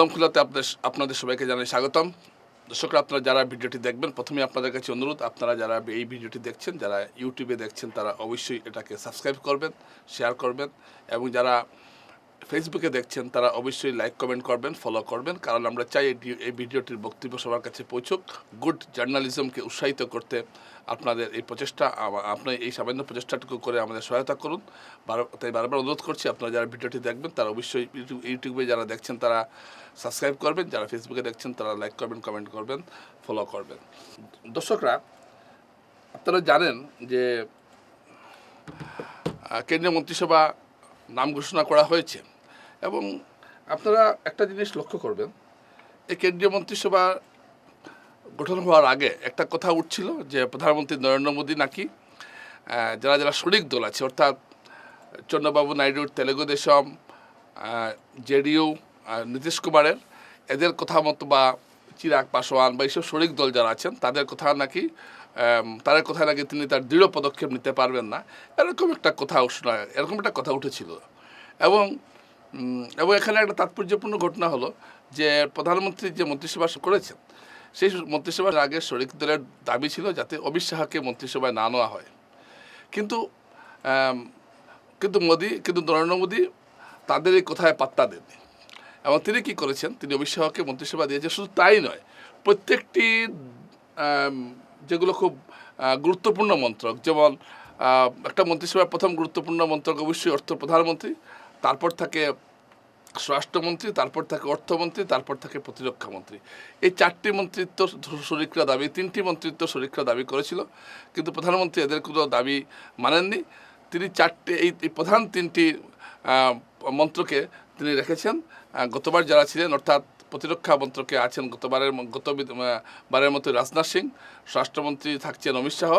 কল্যাণ খোলাতে আপনাদের আপনাদের সবাইকে জানাই স্বাগতম। দর্শকরা, আপনারা যারা ভিডিওটি দেখবেন প্রথমে আপনাদের কাছে অনুরোধ, আপনারা যারা এই ভিডিওটি দেখছেন, যারা ইউটিউবে দেখছেন, তারা অবশ্যই এটাকে সাবস্ক্রাইব করবেন, শেয়ার করবেন এবং যারা ফেসবুকে দেখছেন, তারা অবশ্যই লাইক কমেন্ট করবেন ফলো করবেন। কারণ আমরা চাই এই ভিডিওটির বক্তব্য সবার কাছে পৌঁছুক। গুড জার্নালিজমকে উৎসাহিত করতে আপনাদের এই প্রচেষ্টা আপনার এই সামান্য প্রচেষ্টাটুকু করে আমাদের সহায়তা করুন। তাই বারবার অনুরোধ করছি, আপনারা যারা ভিডিওটি দেখবেন, তারা অবশ্যই ইউটিউবে যারা দেখছেন, তারা সাবস্ক্রাইব করবেন। যারা ফেসবুকে দেখছেন, তারা লাইক করবেন কমেন্ট করবেন ফলো করবেন। দর্শকরা, আপনারা জানেন যে কেন্দ্রীয় মন্ত্রিসভা নাম ঘোষণা করা হয়েছে। এবং আপনারা একটা জিনিস লক্ষ্য করবেন, এই কেন্দ্রীয় মন্ত্রিসভা গঠন হওয়ার আগে একটা কথা উঠছিল যে প্রধানমন্ত্রী নরেন্দ্র মোদী নাকি যারা যারা শরিক দল আছে, অর্থাৎ চন্দ্রবাবু নাইডুর, তেলেগু দেশম জেডিইউ নীতিশ কুমারের, এদের কথা মতো বা চিরাগ পাসওয়ান বা এইসব শরিক দল যারা আছেন, তাদের কথা নাকি তাদের কথা নাকি তিনি তার দৃঢ় পদক্ষেপ নিতে পারবেন না। এরকম একটা কথা শোনা এরকম একটা কথা উঠেছিল। এবং এবং এখানে একটা তাৎপর্যপূর্ণ ঘটনা হলো যে প্রধানমন্ত্রী যে মন্ত্রিসভা করেছেন, সেই মন্ত্রিসভার আগে শরিক দলের দাবি ছিল যাতে অমিত শাহকে মন্ত্রিসভায় না নেওয়া হয়। কিন্তু কিন্তু মোদি, কিন্তু নরেন্দ্র মোদী তাদের এই কথায় পাত্তা দেননি। এবং তিনি কি করেছেন, তিনি অমিত শাহকে মন্ত্রিসভা দিয়েছেন, শুধু তাই নয়, প্রত্যেকটি যেগুলো খুব গুরুত্বপূর্ণ মন্ত্রক, যেমন একটা মন্ত্রিসভার প্রথম গুরুত্বপূর্ণ মন্ত্রক অবশ্যই অর্থ প্রধানমন্ত্রী তারপর থাকে স্বরাষ্ট্রমন্ত্রী, তারপর থাকে অর্থমন্ত্রী, তারপর থাকে প্রতিরক্ষা মন্ত্রী এই চারটি মন্ত্রিত্ব শরিকরা দাবি তিনটি মন্ত্রিত্ব শরিকরা দাবি করেছিল, কিন্তু প্রধানমন্ত্রী এদের কোনো দাবি মানেননি। তিনি চারটে, এই প্রধান তিনটি মন্ত্রকে তিনি রেখেছেন। গতবার যারা ছিলেন, অর্থাৎ প্রতিরক্ষা মন্ত্রকে আছেন গতবারের গত বারের মতো রাজনাথ সিং, স্বরাষ্ট্রমন্ত্রী থাকছেন অমিত শাহ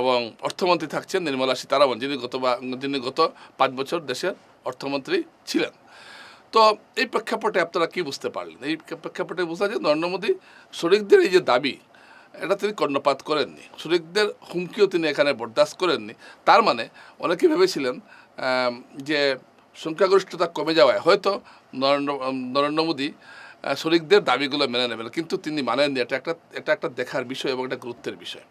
এবং অর্থমন্ত্রী থাকছেন নির্মলা সীতারামন, যিনি গত যিনি গত পাঁচ বছর দেশের অর্থমন্ত্রী ছিলেন। তো এই প্রেক্ষাপটে আপনারা কি বুঝতে পারলেন? এই প্রেক্ষাপটে বোঝা যায় নরেন্দ্র মোদী শরিকদের এই যে দাবি, এটা তিনি কর্ণপাত করেননি। শরিকদের হুমকিও তিনি এখানে বরদাস্ত করেননি। তার মানে অনেকে ভেবেছিলেন যে সংখ্যাগরিষ্ঠতা কমে যাওয়ায় হয়তো নরেন্দ্র নরেন্দ্র মোদী শরিকদের দাবিগুলো মেনে নেবেন। কিন্তু তিনি মানেননি। এটা একটা এটা একটা দেখার বিষয় এবং একটা গুরুত্বের বিষয়।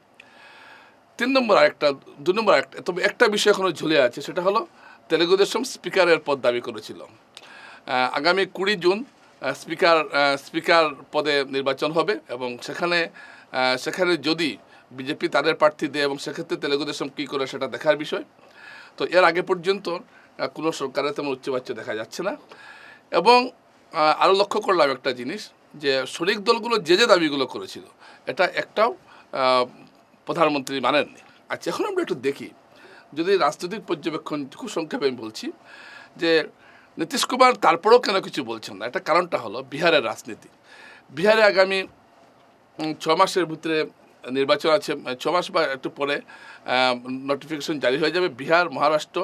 তিন নম্বর আরেকটা, দু নম্বর আরেকটা, তবে একটা বিষয় এখনও ঝুলে আছে, সেটা হলো তেলেগু দেশম স্পিকারের পদ দাবি করেছিল। আগামী কুড়ি জুন স্পিকার স্পিকার পদে নির্বাচন হবে এবং সেখানে সেখানে যদি বিজেপি তাদের প্রার্থী দেয় এবং সেক্ষেত্রে তেলেগু দেশম কী করে সেটা দেখার বিষয়। তো এর আগে পর্যন্ত কোনো সরকারের তেমন উচ্চবাচ্য দেখা যাচ্ছে না। এবং আরও লক্ষ্য করলাম একটা জিনিস, যে শরিক দলগুলো যে যে দাবিগুলো করেছিল, এটা একটাও প্রধানমন্ত্রী মানেননি। আচ্ছা এখন আমরা একটু দেখি। যদি রাজনৈতিক পর্যবেক্ষণ, খুব সংক্ষেপে আমি বলছি, যে নীতিশ কুমার তারপরেও কেন কিছু বলছেন না? একটা কারণটা হলো বিহারের রাজনীতি। বিহারে আগামী ছ মাসের ভিতরে নির্বাচন আছে, ছ মাস বা একটু পরে নোটিফিকেশন জারি হয়ে যাবে। বিহার, মহারাষ্ট্র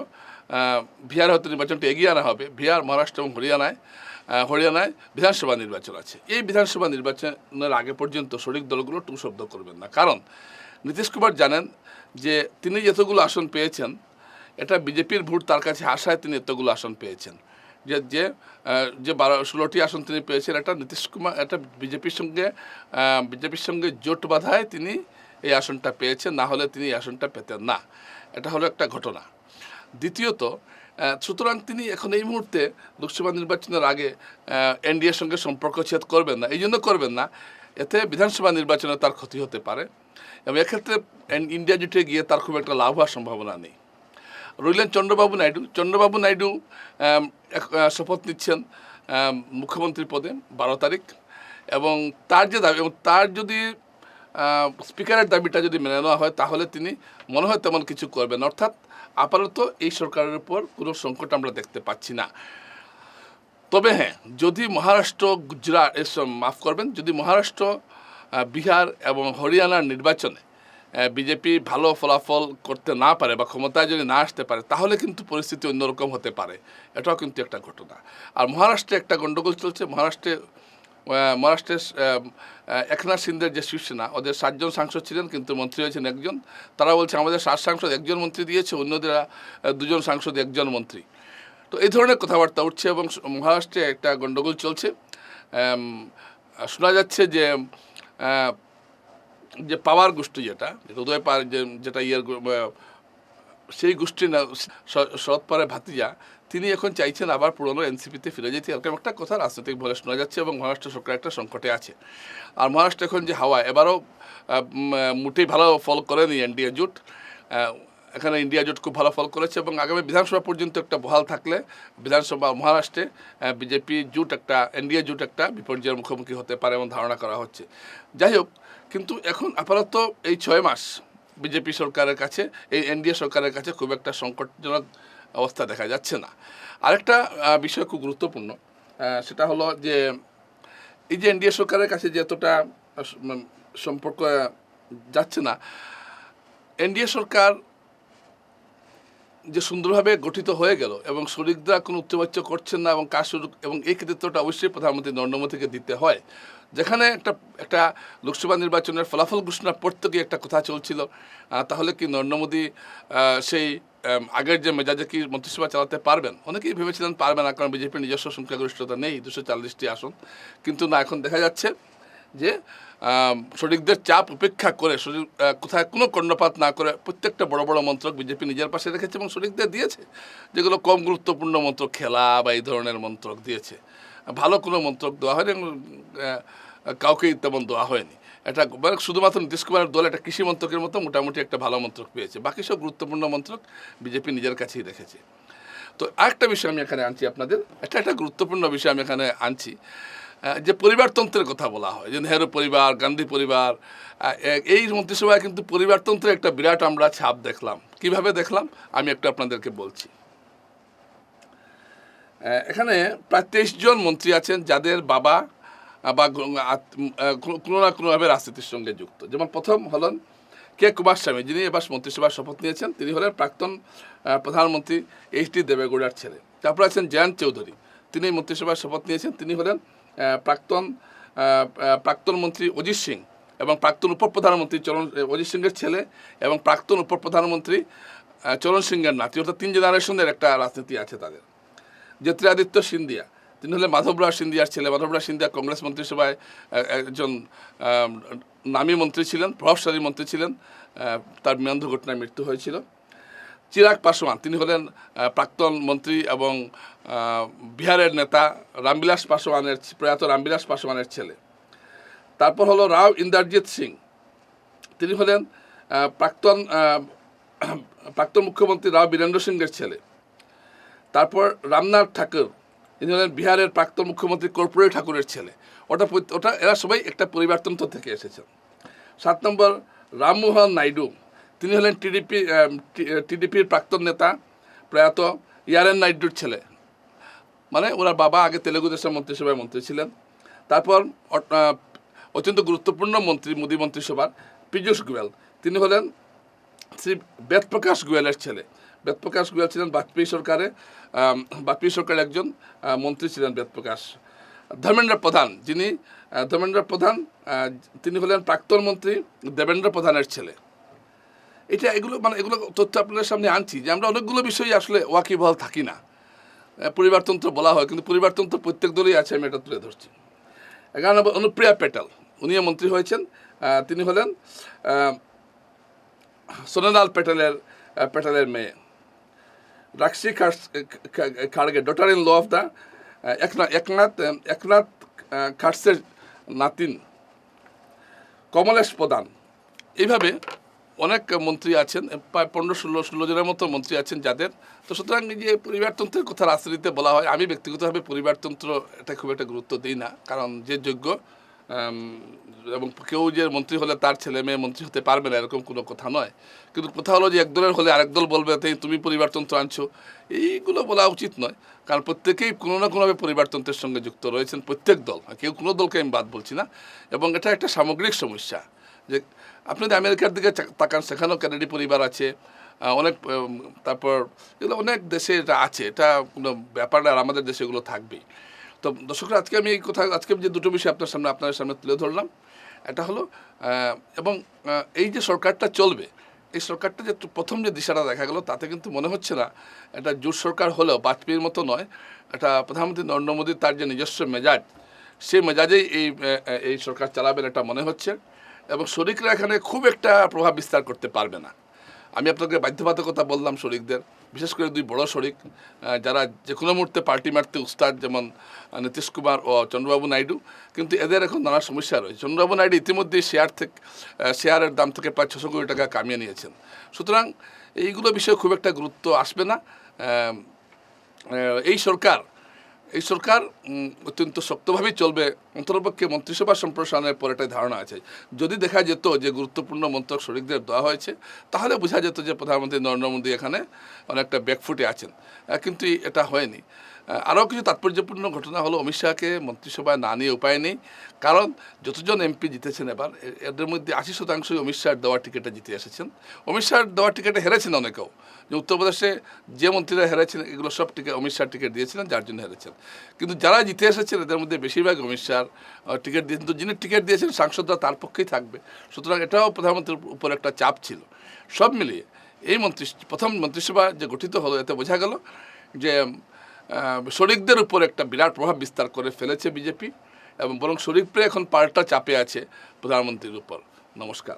বিহার হয়তো নির্বাচনটা এগিয়ে আনা হবে। বিহার, মহারাষ্ট্র এবং হরিয়ানায় হরিয়ানায় বিধানসভা নির্বাচন আছে। এই বিধানসভা নির্বাচনের আগে পর্যন্ত শরিক দলগুলো টু শব্দ করবেন না। কারণ নীতিশ কুমার জানেন যে তিনি যতগুলো আসন পেয়েছেন, এটা বিজেপির ভোট তার কাছে আসায় তিনি এতগুলো আসন পেয়েছেন। যে যে যে বারো, ষোলোটি আসন তিনি পেয়েছেন, এটা নীতিশ কুমার একটা বিজেপির সঙ্গে বিজেপির সঙ্গে জোট বাঁধায় তিনি এই আসনটা পেয়েছেন, না হলে তিনি এই আসনটা পেতেন না। এটা হলো একটা ঘটনা। দ্বিতীয়ত সুতরাং তিনি এখন এই মুহূর্তে লোকসভা নির্বাচনের আগে এনডিএর সঙ্গে সম্পর্ক ছেদ করবেন না, এই জন্য করবেন না। এতে বিধানসভা নির্বাচনে তার ক্ষতি হতে পারে। এবং এক্ষেত্রে ইন্ডিয়া জুটে গিয়ে তার খুব একটা লাভ হওয়ার সম্ভাবনা নেই। রইলেন চন্দ্রবাবু নাইডু। চন্দ্রবাবু নাইডু শপথ নিচ্ছেন মুখ্যমন্ত্রী পদে বারো তারিখ এবং তার যে দাবি এবং তার যদি স্পিকারের দাবিটা যদি মেনে নেওয়া হয় তাহলে তিনি মনে হয় তেমন কিছু করবেন। অর্থাৎ আপাতত এই সরকারের উপর কোনো সংকট আমরা দেখতে পাচ্ছি না। তবে হ্যাঁ যদি মহারাষ্ট্র, গুজরাট এসব মাফ করবেন, যদি মহারাষ্ট্র বিহার এবং হরিয়ানার নির্বাচনে বিজেপি ভালো ফলাফল করতে না পারে বা ক্ষমতায় যদি না আসতে পারে, তাহলে কিন্তু পরিস্থিতি অন্যরকম হতে পারে। এটাও কিন্তু একটা ঘটনা। আর মহারাষ্ট্রে একটা গণ্ডগোল চলছে। মহারাষ্ট্রে মহারাষ্ট্রের একনাথ সিন্ধের যে শিবসেনা, ওদের সাতজন সাংসদ ছিলেন, কিন্তু মন্ত্রী হয়েছেন একজন। তারা বলছে, আমাদের সাত সাংসদ একজন মন্ত্রী দিয়েছে, অন্যদের দুজন সাংসদ একজন মন্ত্রী। তো এই ধরনের কথাবার্তা উঠছে এবং মহারাষ্ট্রে একটা গণ্ডগোল চলছে। শোনা যাচ্ছে যে যে পাওয়ার গোষ্ঠী যেটা হৃদয় পাওয়ার যেটা ইয়ের সেই গোষ্ঠী না শরৎ পাওয়ারের ভাতিজা, তিনি এখন চাইছেন আবার পুরনো এনসিপিতে ফিরে যেতে। এরকম একটা কথা রাজনৈতিক বলে শোনা যাচ্ছে এবং মহারাষ্ট্র সরকার একটা সংকটে আছে। আর মহারাষ্ট্র এখন যে হাওয়া, এবারও মোটেই ভালো ফল করেনি এনডিএ জোট। এখানে ইন্ডিয়া জোট খুব ভালো ফল করেছে এবং আগামী বিধানসভা পর্যন্ত একটা বহাল থাকলে বিধানসভা মহারাষ্ট্রে বিজেপি জোট একটা এনডিএ জোট একটা বিপর্যয়ের মুখোমুখি হতে পারে এমন ধারণা করা হচ্ছে। যাই হোক, কিন্তু এখন আপাতত এই ছয় মাস বিজেপি সরকারের কাছে, এই এনডিএ সরকারের কাছে খুব একটা সংকটজনক অবস্থা দেখা যাচ্ছে না। আরেকটা বিষয় খুব গুরুত্বপূর্ণ সেটা হলো যে এই যে এনডিএ সরকারের কাছে যে এতটা সম্পর্ক যাচ্ছে না এনডিএ সরকার যে সুন্দরভাবে গঠিত হয়ে গেল এবং শরিকরা কোনো উচ্চবাচ্য করছেন না এবং কাজ শুরু এবং এই কৃতিত্বটা অবশ্যই প্রধানমন্ত্রী নরেন্দ্র মোদীকে দিতে হয়। যেখানে একটা একটা লোকসভা নির্বাচনের ফলাফল ঘোষণার পর থেকে একটা কথা চলছিল তাহলে কি নরেন্দ্র মোদী সেই আগের যে মেজাজে কি মন্ত্রিসভা চালাতে পারবেন? অনেকেই ভেবেছিলেন পারবেন না, কারণ বিজেপির নিজস্ব সংখ্যাগরিষ্ঠতা নেই, দুশো চল্লিশটি আসন। কিন্তু না, এখন দেখা যাচ্ছে যে শরিকদের চাপ উপেক্ষা করে শরীর কোথায় কোনো কর্ণপাত না করে প্রত্যেকটা বড় বড় মন্ত্রক বিজেপি নিজের পাশে রেখেছে এবং শরিকদের দিয়েছে, যেগুলো কম গুরুত্বপূর্ণ মন্ত্রক, খেলা বা এই ধরনের মন্ত্রক দিয়েছে। ভালো কোনো মন্ত্রক দেওয়া হয়নি কাউকেই তেমন দেওয়া হয়নি। এটা মানে শুধুমাত্র নীতিশ কুমারের দল একটা কৃষি মন্ত্রকের মতো মোটামুটি একটা ভালো মন্ত্রক পেয়েছে। বাকি সব গুরুত্বপূর্ণ মন্ত্রক বিজেপি নিজের কাছেই রেখেছে। তো আরেকটা বিষয় আমি এখানে আনছি আপনাদের এটা একটা গুরুত্বপূর্ণ বিষয় আমি এখানে আনছি। যে পরিবারতন্ত্রের কথা বলা হয়, যে নেহেরু পরিবার, গান্ধী পরিবার এই মন্ত্রিসভায় কিন্তু পরিবারতন্ত্রের একটা বিরাট আমরা ছাপ দেখলাম। কীভাবে দেখলাম? আমি একটু আপনাদেরকে বলছি। এখানে প্রায় তেইশ জন মন্ত্রী আছেন, যাদের বাবা বা কোনো- না কোনোভাবে রাজনীতির সঙ্গে যুক্ত। যেমন প্রথম হলেন কে কুমার স্বামী যিনি এবার মন্ত্রিসভার শপথ নিয়েছেন, তিনি হলেন প্রাক্তন প্রধানমন্ত্রী এইচ ডি দেবেগৌড়ার ছেলে। তারপর আছেন জয়ন্ত চৌধুরী, তিনি মন্ত্রিসভার শপথ নিয়েছেন, তিনি হলেন প্রাক্তন প্রাক্তন মন্ত্রী অজিত সিং এবং প্রাক্তন উপপ্রধানমন্ত্রী চরণ অজিত সিংয়ের ছেলে এবং প্রাক্তন উপপ্রধানমন্ত্রী চরণ সিংয়ের নাতি। অর্থাৎ তিন জেনারেশনের একটা রাজনীতি আছে তাদের। জ্যোতিরাদিত্য সিন্ধিয়া, তিনি হলেন মাধবরাও সিন্ধিয়ার ছেলে। মাধবরাও সিন্ধিয়া কংগ্রেস মন্ত্রিসভায় একজন নামী মন্ত্রী ছিলেন, প্রভাবশালী মন্ত্রী ছিলেন। তার বিমান ঘটনায় মৃত্যু হয়েছিল। চিরাগ পাসওয়ান। তিনি হলেন প্রাক্তন মন্ত্রী এবং বিহারের নেতা রামবিলাস পাসওয়ানের, প্রয়াত রামবিলাস পাসওয়ানের ছেলে। তারপর হলো রাও ইন্দারজিৎ সিং। তিনি হলেন প্রাক্তন প্রাক্তন মুখ্যমন্ত্রী রাও বীরেন্দ্র সিংয়ের ছেলে। তারপর রামনাথ ঠাকুর ইনি হলেন বিহারের প্রাক্তন মুখ্যমন্ত্রী কর্পূরী ঠাকুরের ছেলে। ওটা ওটা, এরা সবাই একটা পরিবারতন্ত্র থেকে এসেছেন। সাত নম্বর, রামমোহন নাইডু। তিনি হলেন টিডিপি টিডিপির প্রাক্তন নেতা, প্রয়াত ইয়ারেন নাইডুর ছেলে। মানে ওরা বাবা আগে তেলেগু দেশের মন্ত্রিসভায় মন্ত্রী ছিলেন। তারপর অত্যন্ত গুরুত্বপূর্ণ মন্ত্রী, মোদী মন্ত্রিসভার পীযূষ গোয়েল। তিনি হলেন শ্রী বেদপ্রকাশ গোয়েলের ছেলে। বেদপ্রকাশ গোয়েল ছিলেন বাজপেয়ী সরকারে বাজপেয়ী সরকারের একজন মন্ত্রী ছিলেন বেদপ্রকাশ। ধর্মেন্দ্র প্রধান, যিনি ধর্মেন্দ্র প্রধান তিনি হলেন প্রাক্তন মন্ত্রী, দেবেন্দ্র প্রধানের ছেলে। এটা এগুলো মানে এগুলো তথ্য আপনাদের সামনে আনছি যে আমরা অনেকগুলো বিষয় আসলে ওয়াকিবহাল থাকি না। পরিবারতন্ত্র বলা হয়, কিন্তু পরিবারতন্ত্র প্রত্যেক দলই আছে, আমি এটা তুলে ধরছি। এগারো নম্বর, অনুপ্রিয়া পেটেল উনিও মন্ত্রী হয়েছেন তিনি হলেন সোনালাল প্যাটেলের প্যাটেলের মেয়ে। Raksha Khadse daughter in law of the Eknath Eknath Eknath খাটসের নাতিন। কমলেশ প্রধান। এইভাবে অনেক মন্ত্রী আছেন প্রায় পনেরো ষোলো ষোলো জনের মতো মন্ত্রী আছেন যাদের। তো সুতরাং যে পরিবারতন্ত্রের কথা রাজনীতিতে বলা হয়, আমি ব্যক্তিগতভাবে পরিবারতন্ত্র এটা খুব একটা গুরুত্ব দিই না, কারণ যে যোগ্য এবং কেউ যে মন্ত্রী হলে তার ছেলে মেয়ে মন্ত্রী হতে পারবে না, এরকম কোনো কথা নয়। কিন্তু কথা হলো যে এক দলের হলে আরেক দল বলবে তাই তুমি পরিবারতন্ত্র আনছো, এইগুলো বলা উচিত নয়, কারণ প্রত্যেকেই কোনো না কোনোভাবে পরিবারতন্ত্রের সঙ্গে যুক্ত রয়েছেন প্রত্যেক দল কেউ কোনো দলকে আমি বাদ বলছি না, এবং এটা একটা সামগ্রিক সমস্যা যে আপনি যদি আমেরিকার দিকে তাকান, সেখানেও কেনেডি পরিবার আছে অনেক তারপর এগুলো অনেক দেশে এটা আছে, এটা কোনো ব্যাপার না, আর আমাদের দেশে এগুলো থাকবেই। তো দর্শকরা, আজকে আমি এই কথা, আজকে যে দুটো বিষয় আপনার সামনে, আপনাদের সামনে তুলে ধরলাম, এটা হলো এবং এই যে সরকারটা চলবে, এই সরকারটা যে প্রথম যে দিশাটা দেখা গেল, তাতে কিন্তু মনে হচ্ছে না, এটা জোট সরকার হলেও, বাজপেয়ীর মতো নয়, এটা প্রধানমন্ত্রী নরেন্দ্র মোদী তার যে নিজস্ব মেজাজ সেই মেজাজেই এই এই সরকার চালাবেন এটা মনে হচ্ছে। এবং শরিকরা এখানে খুব একটা প্রভাব বিস্তার করতে পারবে না। আমি আপনাকে বাধ্যবাধকতা বললাম শরিকদের, বিশেষ করে দুই বড় শরিক যারা যে কোনো মুহূর্তে পার্টি মারতে উস্তাদ যেমন নীতিশ কুমার ও চন্দ্রবাবু নাইডু, কিন্তু এদের এখন নানা সমস্যা রয়েছে। চন্দ্রবাবু নাইডু ইতিমধ্যেই শেয়ার থেকে শেয়ারের দাম থেকে প্রায় ছশো কোটি টাকা কামিয়ে নিয়েছেন। সুতরাং এইগুলো বিষয়ে খুব একটা গুরুত্ব আসবে না। এই সরকার এই সরকার অত্যন্ত শক্তভাবেই চলবে। অন্তরপক্ষে মন্ত্রিসভা সম্প্রসারণের পর একটা ধারণা আছে। যদি দেখা যেত যে গুরুত্বপূর্ণ মন্ত্রক শরিকদের দেওয়া হয়েছে, তাহলে বোঝা যেত যে প্রধানমন্ত্রী নরেন্দ্র মোদী এখানে অনেকটা ব্যাকফুটে আছেন। কিন্তু এটা হয়নি। আরও কিছু তাৎপর্যপূর্ণ ঘটনা হলো অমিত শাহকে মন্ত্রিসভায় না নিয়ে উপায় নেই। কারণ যতজন এমপি জিতেছেন এবার এদের মধ্যে আশি শতাংশই অমিত শাহর দেওয়া টিকিটে জিতে এসেছেন। অমিত শাহর দেওয়া টিকিটে হেরেছেন অনেকেও। যে উত্তরপ্রদেশে যে মন্ত্রীরা হেরেছেন, এগুলো সব টিকিট অমিত শাহ টিকিট দিয়েছিলেন, যার জন্য হেরেছেন। কিন্তু যারা জিতে এসেছেন, এদের মধ্যে বেশিরভাগ অমিত শাহর টিকিট দিয়ে, কিন্তু যিনি টিকিট দিয়েছেন, সাংসদরা তার পক্ষেই থাকবে। সুতরাং এটাও প্রধানমন্ত্রীর উপর একটা চাপ ছিল। সব মিলিয়ে এই মন্ত্রী, প্রথম মন্ত্রিসভা যে গঠিত হলো, এতে বোঝা গেল যে শরিকদের উপর একটা বিরাট প্রভাব বিস্তার করে ফেলেছে বিজেপি, এবং বরং শরিকপ্রে এখন পাল্টা চাপে আছে প্রধানমন্ত্রীর উপর। নমস্কার।